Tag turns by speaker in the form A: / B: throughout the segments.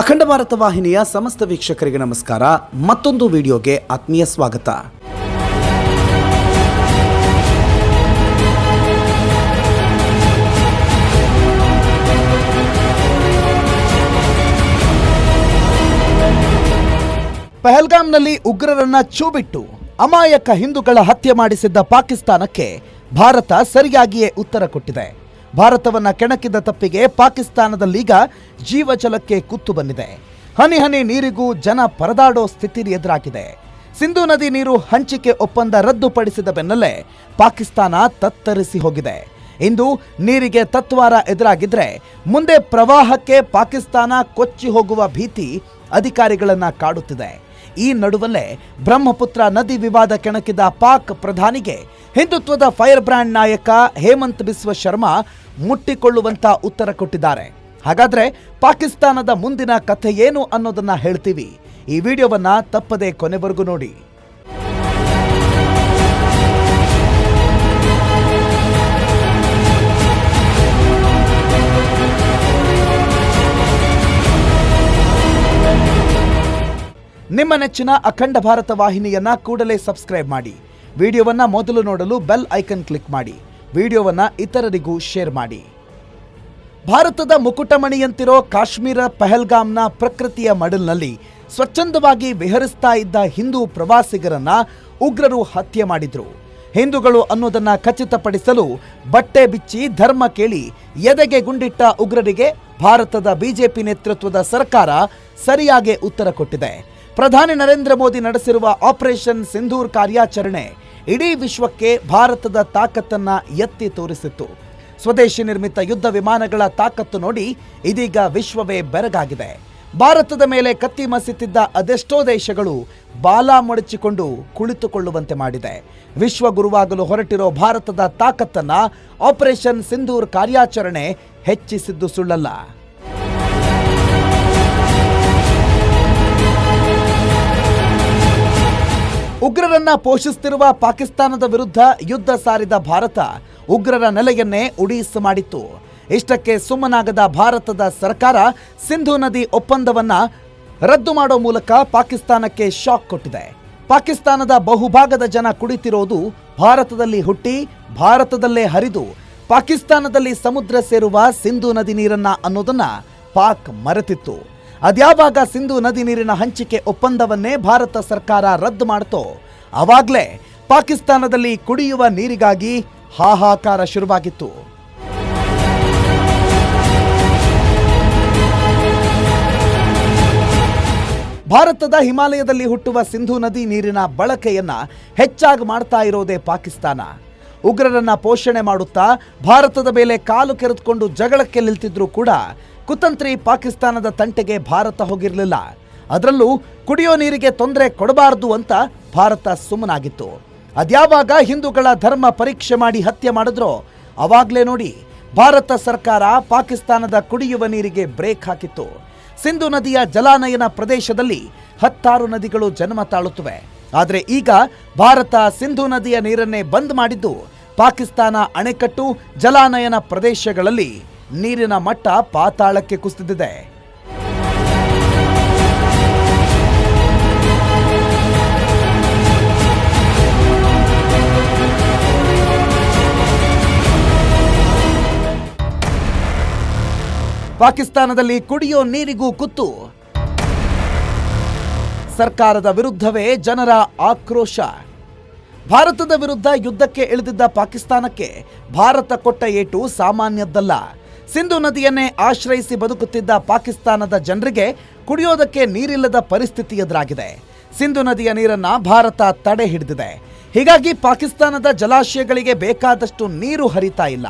A: ಅಖಂಡ ಭಾರತ ವಾಹಿನಿಯ ಸಮಸ್ತ ವೀಕ್ಷಕರಿಗೆ ನಮಸ್ಕಾರ. ಮತ್ತೊಂದು ವಿಡಿಯೋಗೆ ಆತ್ಮೀಯ ಸ್ವಾಗತ. ಪೆಹಲ್ಗಾಂನಲ್ಲಿ ಉಗ್ರರನ್ನ ಚೂಬಿಟ್ಟು ಅಮಾಯಕ ಹಿಂದೂಗಳ ಹತ್ಯೆ ಮಾಡಿಸಿದ್ದ ಪಾಕಿಸ್ತಾನಕ್ಕೆ ಭಾರತ ಸರಿಯಾಗಿಯೇ ಉತ್ತರ ಕೊಟ್ಟಿದೆ. ಭಾರತವನ್ನ ಕೆಣಕಿದ ತಪ್ಪಿಗೆ ಪಾಕಿಸ್ತಾನದಲ್ಲೀಗ ಜೀವಜಲಕ್ಕೆ ಕುತ್ತು ಬಂದಿದೆ. ಹನಿ ಹನಿ ನೀರಿಗೂ ಜನ ಪರದಾಡೋ ಸ್ಥಿತಿ ಎದುರಾಗಿದೆ. ಸಿಂಧು ನದಿ ನೀರು ಹಂಚಿಕೆ ಒಪ್ಪಂದ ರದ್ದುಪಡಿಸಿದ ಬೆನ್ನಲ್ಲೇ ಪಾಕಿಸ್ತಾನ ತತ್ತರಿಸಿ ಹೋಗಿದೆ. ಇಂದು ನೀರಿಗೆ ತತ್ವಾರ ಎದುರಾಗಿದ್ರೆ ಮುಂದೆ ಪ್ರವಾಹಕ್ಕೆ ಪಾಕಿಸ್ತಾನ ಕೊಚ್ಚಿ ಹೋಗುವ ಭೀತಿ ಅಧಿಕಾರಿಗಳನ್ನ ಕಾಡುತ್ತಿದೆ. ಈ ನಡುವಲ್ಲೇ ಬ್ರಹ್ಮಪುತ್ರ ನದಿ ವಿವಾದ ಕೆಣಕಿದ ಪಾಕ್ ಪ್ರಧಾನಿಗೆ ಹಿಂದುತ್ವದ ಫೈರ್ ಬ್ರ್ಯಾಂಡ್ ನಾಯಕ ಹೇಮಂತ್ ಬಿಸ್ವ ಶರ್ಮಾ ಮುಟ್ಟಿಕೊಳ್ಳುವಂತ ಉತ್ತರ ಕೊಟ್ಟಿದ್ದಾರೆ. ಹಾಗಾದ್ರೆ ಪಾಕಿಸ್ತಾನದ ಮುಂದಿನ ಕಥೆ ಏನು ಅನ್ನೋದನ್ನ ಹೇಳ್ತೀವಿ. ಈ ವಿಡಿಯೋವನ್ನ ತಪ್ಪದೆ ಕೊನೆವರೆಗೂ ನೋಡಿ. ನಿಮ್ಮ ನೆಚ್ಚಿನ ಅಖಂಡ ಭಾರತ ವಾಹಿನಿಯನ್ನ ಕೂಡಲೇ ಸಬ್ಸ್ಕ್ರೈಬ್ ಮಾಡಿ. ವಿಡಿಯೋವನ್ನ ಮೊದಲು ನೋಡಲು ಬೆಲ್ ಐಕನ್ ಕ್ಲಿಕ್ ಮಾಡಿ. ವಿಡಿಯೋವನ್ನ ಇತರರಿಗೂ ಶೇರ್ ಮಾಡಿ. ಭಾರತದ ಮುಕುಟಮಣಿಯಂತಿರೋ ಕಾಶ್ಮೀರ ಪಹಲ್ಗಾಮ್ನ ಪ್ರಕೃತಿಯ ಮಡಲ್ನಲ್ಲಿ ಸ್ವಚ್ಛಂದವಾಗಿ ವಿಹರಿಸ್ತಾ ಇದ್ದ ಹಿಂದೂ ಪ್ರವಾಸಿಗರನ್ನ ಉಗ್ರರು ಹತ್ಯೆ ಮಾಡಿದ್ರು. ಹಿಂದೂಗಳು ಅನ್ನೋದನ್ನ ಖಚಿತಪಡಿಸಲು ಬಟ್ಟೆ ಬಿಚ್ಚಿ ಧರ್ಮ ಕೇಳಿ ಎದೆಗೆ ಗುಂಡಿಟ್ಟ ಉಗ್ರರಿಗೆ ಭಾರತದ ಬಿಜೆಪಿ ನೇತೃತ್ವದ ಸರ್ಕಾರ ಸರಿಯಾಗಿ ಉತ್ತರ ಕೊಟ್ಟಿದೆ. ಪ್ರಧಾನಿ ನರೇಂದ್ರ ಮೋದಿ ನಡೆಸಿರುವ ಆಪರೇಷನ್ ಸಿಂಧೂರ್ ಕಾರ್ಯಾಚರಣೆ ಇಡೀ ವಿಶ್ವಕ್ಕೆ ಭಾರತದ ತಾಕತ್ತನ್ನು ಎತ್ತಿ ತೋರಿಸಿತ್ತು. ಸ್ವದೇಶಿ ನಿರ್ಮಿತ ಯುದ್ಧ ವಿಮಾನಗಳ ತಾಕತ್ತು ನೋಡಿ ಇದೀಗ ವಿಶ್ವವೇ ಬೆರಗಾಗಿದೆ. ಭಾರತದ ಮೇಲೆ ಕತ್ತಿ ಮಸಿತಿದ್ದ ಅದೆಷ್ಟೋ ದೇಶಗಳು ಬಾಲ ಮಡಚಿಕೊಂಡು ಕುಳಿತುಕೊಳ್ಳುವಂತೆ ಮಾಡಿದೆ. ವಿಶ್ವಗುರುವಾಗಲು ಹೊರಟಿರೋ ಭಾರತದ ತಾಕತ್ತನ್ನ ಆಪರೇಷನ್ ಸಿಂಧೂರ್ ಕಾರ್ಯಾಚರಣೆ ಹೆಚ್ಚಿಸಿದ್ದು ಸುಳ್ಳಲ್ಲ. ಉಗ್ರರನ್ನ ಪೋಷಿಸುತ್ತಿರುವ ಪಾಕಿಸ್ತಾನದ ವಿರುದ್ಧ ಯುದ್ಧ ಸಾರಿದ ಭಾರತ ಉಗ್ರರ ನೆಲೆಯನ್ನೇ ಉಡೀಸ್ ಮಾಡಿತ್ತು. ಇಷ್ಟಕ್ಕೆ ಸುಮ್ಮನಾಗದ ಭಾರತದ ಸರ್ಕಾರ ಸಿಂಧು ನದಿ ಒಪ್ಪಂದವನ್ನ ರದ್ದು ಮಾಡೋ ಮೂಲಕ ಪಾಕಿಸ್ತಾನಕ್ಕೆ ಶಾಕ್ ಕೊಟ್ಟಿದೆ. ಪಾಕಿಸ್ತಾನದ ಬಹುಭಾಗದ ಜನ ಕುಡಿತಿರೋದು ಭಾರತದಲ್ಲಿ ಹುಟ್ಟಿ, ಭಾರತದಲ್ಲೇ ಹರಿದು, ಪಾಕಿಸ್ತಾನದಲ್ಲಿ ಸಮುದ್ರ ಸೇರುವ ಸಿಂಧು ನದಿ ನೀರನ್ನ ಅನ್ನೋದನ್ನ ಪಾಕ್ ಮರೆತಿತ್ತು. ಅದ್ಯಾವಾಗ ಸಿಂಧು ನದಿ ನೀರಿನ ಹಂಚಿಕೆ ಒಪ್ಪಂದವನ್ನೇ ಭಾರತ ಸರ್ಕಾರ ರದ್ದು ಮಾಡ್ತೋ? ಅವಾಗ್ಲೇ ಪಾಕಿಸ್ತಾನದಲ್ಲಿ ಕುಡಿಯುವ ನೀರಿಗಾಗಿ ಹಾಹಾಕಾರ ಶುರುವಾಗಿತ್ತು. ಭಾರತದ ಹಿಮಾಲಯದಲ್ಲಿ ಹುಟ್ಟುವ ಸಿಂಧು ನದಿ ನೀರಿನ ಬಳಕೆಯನ್ನ ಹೆಚ್ಚಾಗಿ ಮಾಡ್ತಾ ಇರೋದೇ ಪಾಕಿಸ್ತಾನ. ಉಗ್ರರನ್ನ ಪೋಷಣೆ ಮಾಡುತ್ತಾ ಭಾರತದ ಮೇಲೆ ಕಾಲು ಕೆರೆದುಕೊಂಡು ಜಗಳಕ್ಕೆ ನಿಲ್ತಿದ್ರು ಕೂಡ ಕುತಂತ್ರಿ ಪಾಕಿಸ್ತಾನದ ತಂಟೆಗೆ ಭಾರತ ಹೋಗಿರಲಿಲ್ಲ. ಅದರಲ್ಲೂ ಕುಡಿಯೋ ನೀರಿಗೆ ತೊಂದರೆ ಕೊಡಬಾರದು ಅಂತ ಭಾರತ ಸುಮ್ಮನಾಗಿತ್ತು. ಅದ್ಯಾವಾಗ ಹಿಂದೂಗಳ ಧರ್ಮ ಪರೀಕ್ಷೆ ಮಾಡಿ ಹತ್ಯೆ ಮಾಡಿದ್ರೋ, ಅವಾಗಲೇ ನೋಡಿ ಭಾರತ ಸರ್ಕಾರ ಪಾಕಿಸ್ತಾನದ ಕುಡಿಯುವ ನೀರಿಗೆ ಬ್ರೇಕ್ ಹಾಕಿತ್ತು. ಸಿಂಧು ನದಿಯ ಜಲಾನಯನ ಪ್ರದೇಶದಲ್ಲಿ ಹತ್ತಾರು ನದಿಗಳು ಜನ್ಮ ತಾಳುತ್ತವೆ. ಆದರೆ ಈಗ ಭಾರತ ಸಿಂಧು ನದಿಯ ನೀರನ್ನೇ ಬಂದ್ ಮಾಡಿದ್ದು ಪಾಕಿಸ್ತಾನ ಅಣೆಕಟ್ಟು ಜಲಾನಯನ ಪ್ರದೇಶಗಳಲ್ಲಿ ನೀರಿನ ಮಟ್ಟ ಪಾತಾಳಕ್ಕೆ ಕುಸಿದಿದೆ. ಪಾಕಿಸ್ತಾನದಲ್ಲಿ ಕುಡಿಯೋ ನೀರಿಗೂ ಕುತ್ತು. ಸರ್ಕಾರದ ವಿರುದ್ಧವೇ ಜನರ ಆಕ್ರೋಶ. ಭಾರತದ ವಿರುದ್ಧ ಯುದ್ಧಕ್ಕೆ ಇಳಿದಿದ್ದ ಪಾಕಿಸ್ತಾನಕ್ಕೆ ಭಾರತ ಕೊಟ್ಟ ಏಟು ಸಾಮಾನ್ಯದ್ದಲ್ಲ. ಸಿಂಧು ನದಿಯನ್ನೇ ಆಶ್ರಯಿಸಿ ಬದುಕುತ್ತಿದ್ದ ಪಾಕಿಸ್ತಾನದ ಜನರಿಗೆ ಕುಡಿಯೋದಕ್ಕೆ ನೀರಿಲ್ಲದ ಪರಿಸ್ಥಿತಿ ಎದುರಾಗಿದೆ. ಸಿಂಧು ನದಿಯ ನೀರನ್ನ ಭಾರತ ತಡೆ ಹಿಡಿದಿದೆ. ಹೀಗಾಗಿ ಪಾಕಿಸ್ತಾನದ ಜಲಾಶಯಗಳಿಗೆ ಬೇಕಾದಷ್ಟು ನೀರು ಹರಿತಾ ಇಲ್ಲ.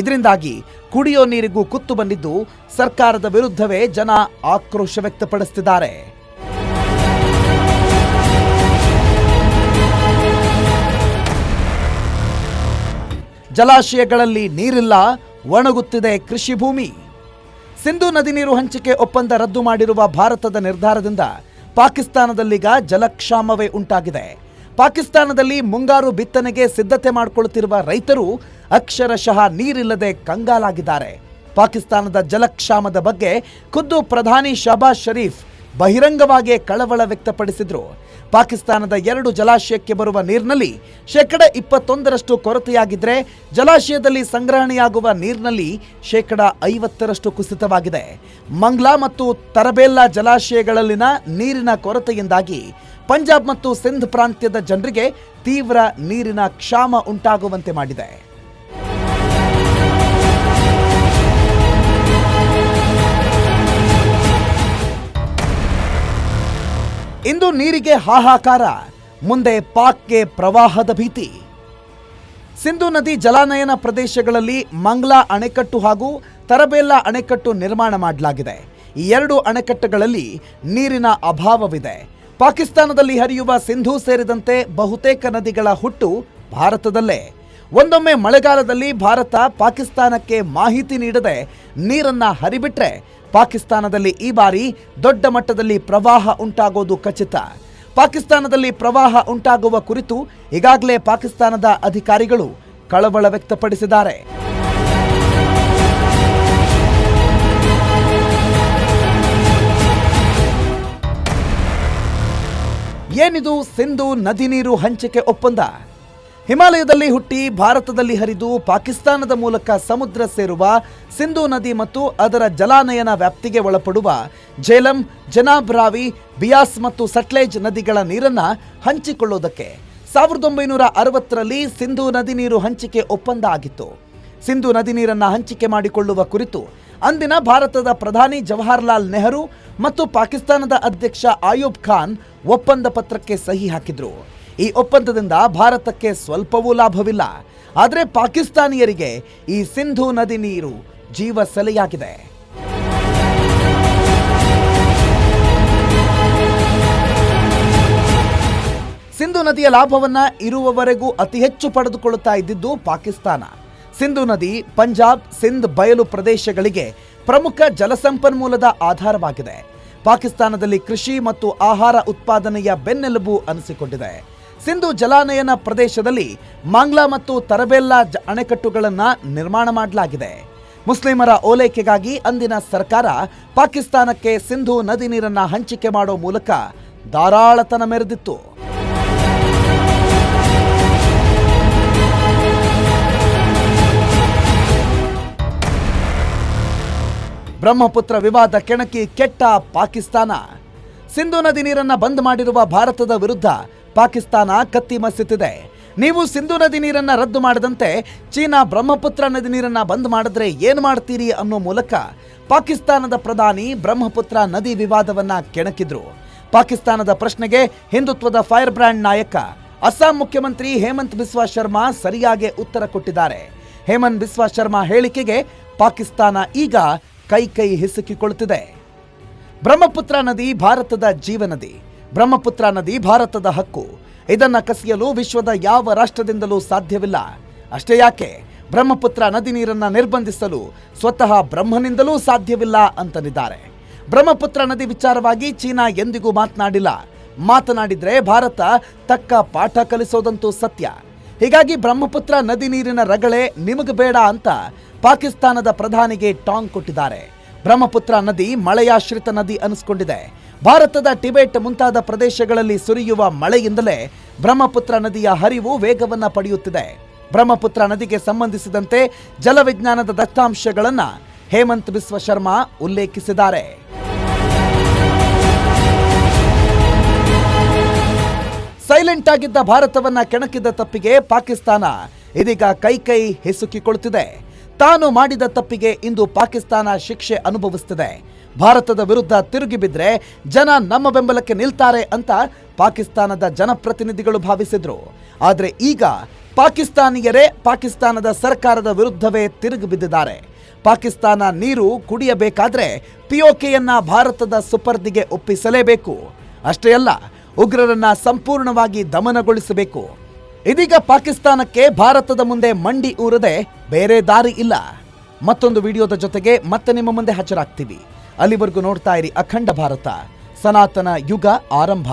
A: ಇದರಿಂದಾಗಿ ಕುಡಿಯೋ ನೀರಿಗೂ ಕುತ್ತು ಬಂದಿದ್ದು ಸರ್ಕಾರದ ವಿರುದ್ಧವೇ ಜನ ಆಕ್ರೋಶ ವ್ಯಕ್ತಪಡಿಸುತ್ತಿದ್ದಾರೆ ಜಲಾಶಯಗಳಲ್ಲಿ ನೀರಿಲ್ಲ, ಒಣಗುತ್ತಿದೆ ಕೃಷಿ ಭೂಮಿ. ಸಿಂಧು ನದಿ ನೀರು ಹಂಚಿಕೆ ಒಪ್ಪಂದ ರದ್ದು ಮಾಡಿರುವ ಭಾರತದ ನಿರ್ಧಾರದಿಂದ ಪಾಕಿಸ್ತಾನದಲ್ಲೀಗ ಜಲಕ್ಷಾಮವೇ ಉಂಟಾಗಿದೆ. ಪಾಕಿಸ್ತಾನದಲ್ಲಿ ಮುಂಗಾರು ಬಿತ್ತನೆಗೆ ಸಿದ್ಧತೆ ಮಾಡಿಕೊಳ್ಳುತ್ತಿರುವ ರೈತರು ಅಕ್ಷರಶಃ ನೀರಿಲ್ಲದೆ ಕಂಗಾಲಾಗಿದ್ದಾರೆ. ಪಾಕಿಸ್ತಾನದ ಜಲಕ್ಷಾಮದ ಬಗ್ಗೆ ಖುದ್ದು ಪ್ರಧಾನಿ ಶಹಬಾಜ್ ಷರೀಫ್ ಬಹಿರಂಗವಾಗಿ ಕಳವಳ ವ್ಯಕ್ತಪಡಿಸಿದ್ರು. ಪಾಕಿಸ್ತಾನದ ಎರಡು ಜಲಾಶಯಕ್ಕೆ ಬರುವ ನೀರಿನಲ್ಲಿ ಶೇಕಡ ಇಪ್ಪತ್ತೊಂದರಷ್ಟು ಕೊರತೆಯಾಗಿದ್ರೆ ಜಲಾಶಯದಲ್ಲಿ ಸಂಗ್ರಹಣೆಯಾಗುವ ನೀರಿನಲ್ಲಿ ಶೇಕಡ ಐವತ್ತರಷ್ಟು ಕುಸಿತವಾಗಿದೆ. ಮಂಗ್ಲಾ ಮತ್ತು ತರಬೇಲ್ಲಾ ಜಲಾಶಯಗಳಲ್ಲಿನ ನೀರಿನ ಕೊರತೆಯಿಂದಾಗಿ ಪಂಜಾಬ್ ಮತ್ತು ಸಿಂಧ್ ಪ್ರಾಂತ್ಯದ ಜನರಿಗೆ ತೀವ್ರ ನೀರಿನ ಕ್ಷಾಮ ಉಂಟಾಗುವಂತೆ ಮಾಡಿದೆ. ಇಂದು ನೀರಿಗೆ ಹಾಹಾಕಾರ, ಮುಂದೆ ಪಾಕ್ಗೆ ಪ್ರವಾಹದ ಭೀತಿ. ಸಿಂಧು ನದಿ ಜಲಾನಯನ ಪ್ರದೇಶಗಳಲ್ಲಿ ಮಂಗ್ಲಾ ಅಣೆಕಟ್ಟು ಹಾಗೂ ತರಬೇಲಾ ಅಣೆಕಟ್ಟು ನಿರ್ಮಾಣ ಮಾಡಲಾಗಿದೆ. ಈ ಎರಡು ಅಣೆಕಟ್ಟುಗಳಲ್ಲಿ ನೀರಿನ ಅಭಾವವಿದೆ. ಪಾಕಿಸ್ತಾನದಲ್ಲಿ ಹರಿಯುವ ಸಿಂಧೂ ಸೇರಿದಂತೆ ಬಹುತೇಕ ನದಿಗಳ ಹುಟ್ಟು ಭಾರತದಲ್ಲೇ. ಒಂದೊಮ್ಮೆ ಮಳೆಗಾಲದಲ್ಲಿ ಭಾರತ ಪಾಕಿಸ್ತಾನಕ್ಕೆ ಮಾಹಿತಿ ನೀಡದೆ ನೀರನ್ನು ಹರಿಬಿಟ್ರೆ ಪಾಕಿಸ್ತಾನದಲ್ಲಿ ಈ ಬಾರಿ ದೊಡ್ಡ ಮಟ್ಟದಲ್ಲಿ ಪ್ರವಾಹ ಉಂಟಾಗೋದು ಖಚಿತ. ಪಾಕಿಸ್ತಾನದಲ್ಲಿ ಪ್ರವಾಹ ಉಂಟಾಗುವ ಕುರಿತು ಈಗಾಗಲೇ ಪಾಕಿಸ್ತಾನದ ಅಧಿಕಾರಿಗಳು ಕಳವಳ ವ್ಯಕ್ತಪಡಿಸಿದ್ದಾರೆ. ಏನಿದು ಸಿಂಧು ನದಿ ನೀರು ಹಂಚಿಕೆ ಒಪ್ಪಂದ? ಹಿಮಾಲಯದಲ್ಲಿ ಹುಟ್ಟಿ ಭಾರತದಲ್ಲಿ ಹರಿದು ಪಾಕಿಸ್ತಾನದ ಮೂಲಕ ಸಮುದ್ರ ಸೇರುವ ಸಿಂಧೂ ನದಿ ಮತ್ತು ಅದರ ಜಲಾನಯನ ವ್ಯಾಪ್ತಿಗೆ ಒಳಪಡುವ ಜೇಲಂ ಜನಾಬ್ ರಾವಿ, ಬಿಯಾಸ್ ಮತ್ತು ಸಟ್ಲೇಜ್ ನದಿಗಳ ನೀರನ್ನ ಹಂಚಿಕೊಳ್ಳುವುದಕ್ಕೆ ಸಾವಿರದ ಒಂಬೈನೂರ ಅರವತ್ತರಲ್ಲಿ ಸಿಂಧೂ ನದಿ ನೀರು ಹಂಚಿಕೆ ಒಪ್ಪಂದ ಆಗಿತ್ತು. ಸಿಂಧೂ ನದಿ ನೀರನ್ನು ಹಂಚಿಕೆ ಮಾಡಿಕೊಳ್ಳುವ ಕುರಿತು ಅಂದಿನ ಭಾರತದ ಪ್ರಧಾನಿ ಜವಾಹರ್ಲಾಲ್ ನೆಹರು ಮತ್ತು ಪಾಕಿಸ್ತಾನದ ಅಧ್ಯಕ್ಷ ಆಯೂಬ್ ಖಾನ್ ಒಪ್ಪಂದ ಪತ್ರಕ್ಕೆ ಸಹಿ ಹಾಕಿದ್ರು. ಈ ಒಪ್ಪಂದದಿಂದ ಭಾರತಕ್ಕೆ ಸ್ವಲ್ಪವೂ ಲಾಭವಿಲ್ಲ. ಆದರೆ ಪಾಕಿಸ್ತಾನಿಯರಿಗೆ ಈ ಸಿಂಧು ನದಿ ನೀರು ಜೀವ ಸೆಲೆಯಾಗಿದೆ. ಸಿಂಧು ನದಿಯ ಲಾಭವನ್ನ ಇರುವವರೆಗೂ ಅತಿ ಹೆಚ್ಚು ಪಡೆದುಕೊಳ್ಳುತ್ತಾ ಇದ್ದಿದ್ದು ಪಾಕಿಸ್ತಾನ. ಸಿಂಧು ನದಿ ಪಂಜಾಬ್, ಸಿಂಧ್, ಬಯಲು ಪ್ರದೇಶಗಳಿಗೆ ಪ್ರಮುಖ ಜಲಸಂಪನ್ಮೂಲದ ಆಧಾರವಾಗಿದೆ. ಪಾಕಿಸ್ತಾನದಲ್ಲಿ ಕೃಷಿ ಮತ್ತು ಆಹಾರ ಉತ್ಪಾದನೆಯ ಬೆನ್ನೆಲುಬು ಅನಿಸಿಕೊಂಡಿದೆ. ಸಿಂಧು ಜಲಾನಯನ ಪ್ರದೇಶದಲ್ಲಿ ಮಾಂಗ್ಲಾ ಮತ್ತು ತರಬೆಲ್ಲಾ ಅಣೆಕಟ್ಟುಗಳನ್ನು ನಿರ್ಮಾಣ ಮಾಡಲಾಗಿದೆ. ಮುಸ್ಲಿಮರ ಓಲೈಕೆಗಾಗಿ ಅಂದಿನ ಸರ್ಕಾರ ಪಾಕಿಸ್ತಾನಕ್ಕೆ ಸಿಂಧು ನದಿ ನೀರನ್ನು ಹಂಚಿಕೆ ಮಾಡೋ ಮೂಲಕ ಧಾರಾಳತನ ಮೆರೆದಿತ್ತು. ಬ್ರಹ್ಮಪುತ್ರ ವಿವಾದ ಕೆಣಕಿ ಕೆಟ್ಟ ಪಾಕಿಸ್ತಾನ. ಸಿಂಧು ನದಿ ನೀರನ್ನ ಬಂದ್ ಮಾಡಿರುವ ಭಾರತದ ವಿರುದ್ಧ ಪಾಕಿಸ್ತಾನ ಕತ್ತಿ ಮಸ್ಸುತ್ತಿದೆ ನೀವು ಸಿಂಧು ನದಿ ನೀರನ್ನ ರದ್ದು ಮಾಡದಂತೆ ಚೀನಾ ಬ್ರಹ್ಮಪುತ್ರ ನದಿ ನೀರನ್ನ ಬಂದ್ ಮಾಡಿದ್ರೆ ಏನ್ ಮಾಡ್ತೀರಿ ಅನ್ನೋ ಮೂಲಕ ಪಾಕಿಸ್ತಾನದ ಪ್ರಧಾನಿ ಬ್ರಹ್ಮಪುತ್ರ ನದಿ ವಿವಾದವನ್ನ ಕೆಣಕಿದ್ರು. ಪಾಕಿಸ್ತಾನದ ಪ್ರಶ್ನೆಗೆ ಹಿಂದುತ್ವದ ಫೈರ್ ಬ್ರ್ಯಾಂಡ್ ನಾಯಕ, ಅಸ್ಸಾಂ ಮುಖ್ಯಮಂತ್ರಿ ಹೇಮಂತ್ ಬಿಸ್ವಾ ಶರ್ಮಾ ಸರಿಯಾಗಿ ಉತ್ತರ ಕೊಟ್ಟಿದ್ದಾರೆ. ಹೇಮಂತ್ ಬಿಸ್ವಾ ಶರ್ಮಾ ಹೇಳಿಕೆಗೆ ಪಾಕಿಸ್ತಾನ ಈಗ ಕೈ ಕೈ ಹಿಸುಕಿಕೊಳ್ಳುತ್ತಿದೆ ಬ್ರಹ್ಮಪುತ್ರ ನದಿ ಭಾರತದ ಜೀವನದಿ. ಬ್ರಹ್ಮಪುತ್ರ ನದಿ ಭಾರತದ ಹಕ್ಕು. ಇದನ್ನು ಕಸಿಯಲು ವಿಶ್ವದ ಯಾವ ರಾಷ್ಟ್ರದಿಂದಲೂ ಸಾಧ್ಯವಿಲ್ಲ. ಅಷ್ಟೇ ಯಾಕೆ? ಬ್ರಹ್ಮಪುತ್ರ ನದಿ ನೀರನ್ನು ನಿರ್ಬಂಧಿಸಲು ಸ್ವತಃ ಬ್ರಹ್ಮನಿಂದಲೂ ಸಾಧ್ಯವಿಲ್ಲ ಅಂತನಿದ್ದಾರೆ. ಬ್ರಹ್ಮಪುತ್ರ ನದಿ ವಿಚಾರವಾಗಿ ಚೀನಾ ಎಂದಿಗೂ ಮಾತನಾಡಿಲ್ಲ. ಮಾತನಾಡಿದರೆ ಭಾರತ ತಕ್ಕ ಪಾಠ ಕಲಿಸೋದಂತೂ ಸತ್ಯ. ಹೀಗಾಗಿ ಬ್ರಹ್ಮಪುತ್ರ ನದಿ ನೀರಿನ ರಗಳೆ ನಿಮಗೆ ಬೇಡ ಅಂತ ಪಾಕಿಸ್ತಾನದ ಪ್ರಧಾನಿಗೆ ಟಾಂಗ್ ಕೊಟ್ಟಿದ್ದಾರೆ. ಬ್ರಹ್ಮಪುತ್ರ ನದಿ ಮಳೆಯಾಶ್ರಿತ ನದಿ ಅನಿಸ್ಕೊಂಡಿದೆ. ಭಾರತದ ಟಿಬೆಟ್ ಮುಂತಾದ ಪ್ರದೇಶಗಳಲ್ಲಿ ಸುರಿಯುವ ಮಳೆಯಿಂದಲೇ ಬ್ರಹ್ಮಪುತ್ರ ನದಿಯ ಹರಿವು ವೇಗವನ್ನು ಪಡೆಯುತ್ತಿದೆ. ಬ್ರಹ್ಮಪುತ್ರ ನದಿಗೆ ಸಂಬಂಧಿಸಿದಂತೆ ಜಲವಿಜ್ಞಾನದ ದತ್ತಾಂಶಗಳನ್ನು ಹೇಮಂತ್ ಬಿಸ್ವ ಶರ್ಮಾ ಉಲ್ಲೇಖಿಸಿದ್ದಾರೆ. ಸೈಲೆಂಟ್ ಆಗಿದ್ದ ಭಾರತವನ್ನ ಕೆಣಕಿದ ತಪ್ಪಿಗೆ ಪಾಕಿಸ್ತಾನ ಇದೀಗ ಕೈ ಕೈ ಹಿಸುಕಿಕೊಳ್ಳುತ್ತಿದೆ ತಾನು ಮಾಡಿದ ತಪ್ಪಿಗೆ ಇಂದು ಪಾಕಿಸ್ತಾನ ಶಿಕ್ಷೆ ಅನುಭವಿಸುತ್ತಿದೆ. ಭಾರತದ ವಿರುದ್ಧ ತಿರುಗಿ ಬಿದ್ರೆ ಜನ ನಮ್ಮ ಬೆಂಬಲಕ್ಕೆ ನಿಲ್ತಾರೆ ಅಂತ ಪಾಕಿಸ್ತಾನದ ಜನಪ್ರತಿನಿಧಿಗಳು ಭಾವಿಸಿದ್ರು. ಆದರೆ ಈಗ ಪಾಕಿಸ್ತಾನಿಯರೇ ಪಾಕಿಸ್ತಾನದ ಸರ್ಕಾರದ ವಿರುದ್ಧವೇ ತಿರುಗಿ ಬಿದ್ದಿದ್ದಾರೆ. ಪಾಕಿಸ್ತಾನ ನೀರು ಕುಡಿಯಬೇಕಾದ್ರೆ ಪಿಒಕೆಯನ್ನ ಭಾರತದ ಸುಪರ್ದಿಗೆ ಒಪ್ಪಿಸಲೇಬೇಕು. ಅಷ್ಟೇ ಅಲ್ಲ, ಉಗ್ರರನ್ನ ಸಂಪೂರ್ಣವಾಗಿ ದಮನಗೊಳಿಸಬೇಕು. ಇದೀಗ ಪಾಕಿಸ್ತಾನಕ್ಕೆ ಭಾರತದ ಮುಂದೆ ಮಂಡಿ ಊರದೆ ಬೇರೆ ದಾರಿ ಇಲ್ಲ. ಮತ್ತೊಂದು ವಿಡಿಯೋದ ಜೊತೆಗೆ ಮತ್ತೆ ನಿಮ್ಮ ಮುಂದೆ ಹಾಜರಾಗ್ತೀವಿ. ಅಲ್ಲಿವರೆಗೂ ನೋಡ್ತಾ ಇರಿ ಅಖಂಡ ಭಾರತ. ಸನಾತನ ಯುಗ ಆರಂಭ.